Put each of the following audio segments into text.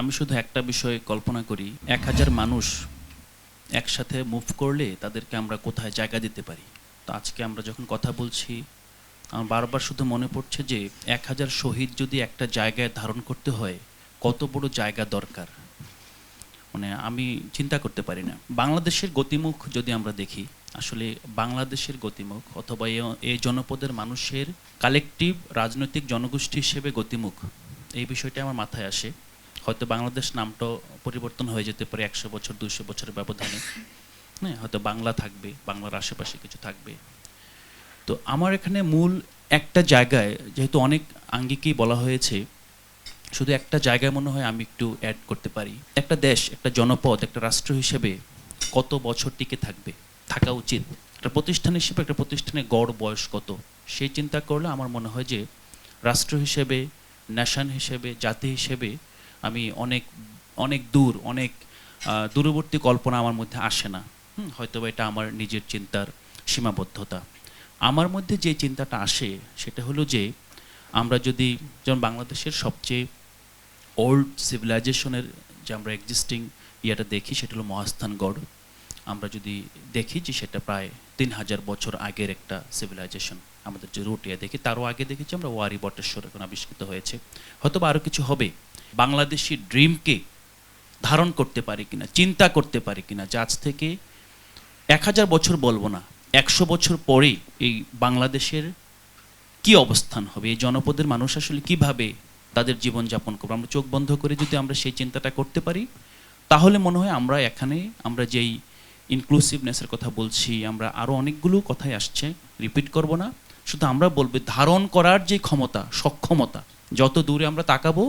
আমি শুধু একটা বিষয়ে কল্পনা করি, এক হাজার মানুষ একসাথে মুভ করলে তাদেরকে আমরা কোথায় জায়গা দিতে পারি? তো আজকে আমরা যখন কথা বলছি, আমার বারবার শুধু মনে পড়ছে যে এক হাজার শহীদ যদি একটা জায়গায় ধারণ করতে হয়, কত বড় জায়গা দরকার? মানে আমি চিন্তা করতে পারি না। বাংলাদেশের গতিমুখ যদি আমরা দেখি, আসলে বাংলাদেশের গতিমুখ অথবা এই জনপদের মানুষের কালেকটিভ রাজনৈতিক জনগোষ্ঠী হিসেবে গতিমুখ, এই বিষয়টা আমার মাথায় আসে। হয়তো বাংলাদেশ নামটা পরিবর্তন হয়ে যেতে পারে একশো বছর, দুইশো বছরের ব্যবধানে। হ্যাঁ হয়তো বাংলা থাকবে, বাংলার আশেপাশে কিছু থাকবে। তো আমার এখানে মূল একটা জায়গায়, যেহেতু অনেক আঙ্গিকেই বলা হয়েছে, শুধু একটা জায়গায় মনে হয় আমি একটু অ্যাড করতে পারি। একটা দেশ, একটা জনপদ, একটা রাষ্ট্র হিসেবে কত বছর টিকে থাকবে? থাকা উচিত। একটা প্রতিষ্ঠান হিসেবে, একটা প্রতিষ্ঠানের গড় বয়স কত? সেই চিন্তা করলে আমার মনে হয় যে রাষ্ট্র হিসেবে ন্যাশন হিসেবে, জাতি হিসেবে আমি অনেক অনেক দূর অনেক দূরবর্তী কল্পনা আমার মধ্যে আসে না। হুম, হয়তোবা এটা আমার নিজের চিন্তার সীমাবদ্ধতা। আমার মধ্যে যে চিন্তাটা আসে সেটা হলো যে আমরা যদি যেমন বাংলাদেশের সবচেয়ে ওল্ড সিভিলাইজেশনের যে আমরা এক্সিস্টিং ইয়েটা দেখি সেটা হলো মহাস্থানগড় আমরা যদি দেখি যে সেটা প্রায় তিন হাজার বছর আগের একটা সিভিলাইজেশন আমাদের যে রুট ইয়ে দেখি তারও আগে দেখেছি আমরা ওয়ারি বটেশ্বর এখন আবিষ্কৃত হয়েছে। হয়তো বা আরও কিছু হবে। বাংলাদেশি ড্রিমকে ধারণ করতে পারি কিনা, চিন্তা করতে পারি কিনা, যে আজ থেকে এক হাজার বছর বলব না, একশো বছর পরে এই বাংলাদেশের কি অবস্থান হবে, এই জনপদের মানুষ আসলে কীভাবে তাদের জীবন যাপন করবে? আমরা চোখ বন্ধ করে যদি আমরা সেই চিন্তাটা করতে পারি, তাহলে মনে হয় আমরা এখানে, আমরা যেই ইনক্লুসিভনেসের কথা বলছি, আমরা আরও অনেকগুলো কথাই আসছে রিপিট করব না, শুধু আমরা বলব, ধারণ করার যে ক্ষমতা, সক্ষমতা, যত দূরে আমরা তাকাবো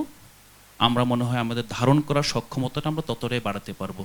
আমরা মনে হয় আমাদের ধারণ করার সক্ষমতাটা আমরা ততটাই বাড়াতে পারব।